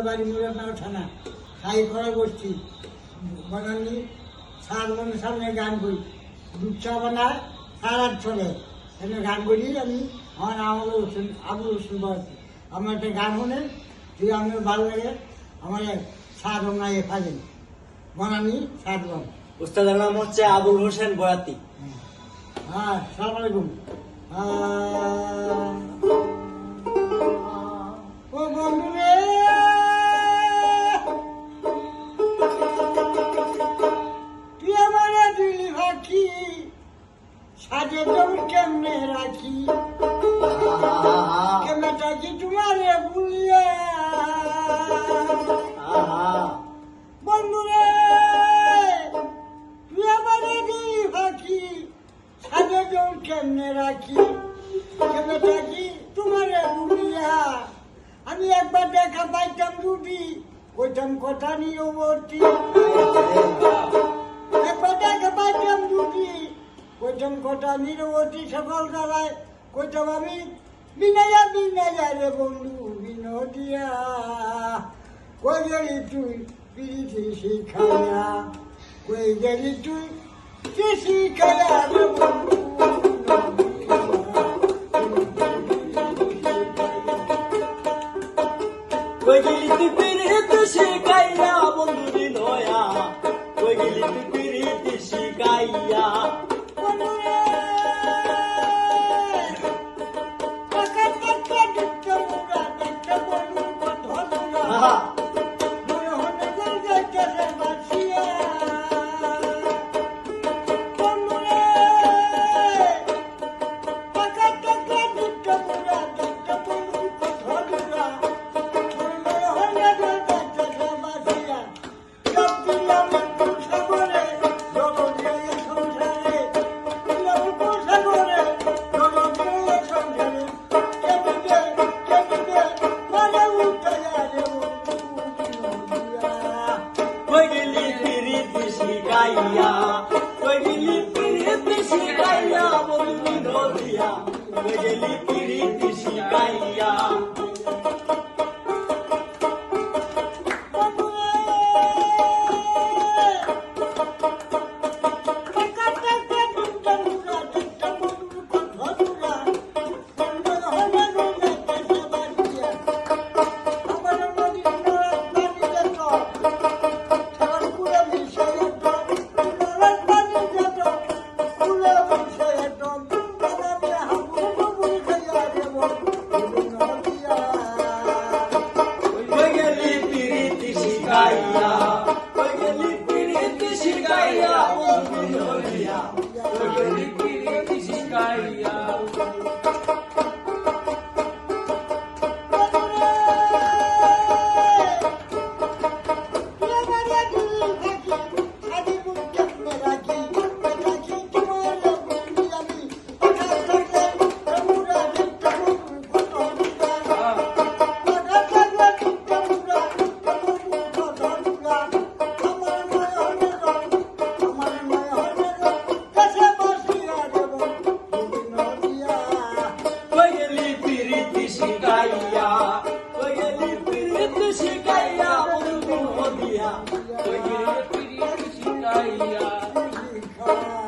আমাদের বাড়ি মুরাদনগর থানা। খাই করা বসছি বানানি সার মানে সামনে গান করি। দুধ চা বানায় সার আট চলে। এখানে গান করি আমি আমার হলো হোসেন আবুল হোসেন বয়সী। আমার একটা গান শোনেন তুই আপনার ভালো লাগে আমার সার বানায় ফাজেন বানানি সার বান উস্তাদের নাম হচ্ছে আবুল হোসেন বয়াতি। হ্যাঁ সালাম আলাইকুম। আহ, রাখি কেমনে থাকি? তোমারে বুলিয়া আমি একবার দেখা পাইতাম দুটি, কইতাম কথা নিয়ে বর্তি একবার দেখা পাইতাম দুটি, কইতাম কথা নিরবর্তী সকাল বেলায়। কইতাম আমি বিনায়া বিনায়া রে বন্ধু, বিনোদিয়া, কই গেলি তুই পিড়িতি শিখাইয়া? কই গেলি তুই কি শিখাইয়া রে বন্ধু? কই গেলি তুই সে কাইরা বন্ধু বিনয়া কই গেলি তুই गेली Hallelujah.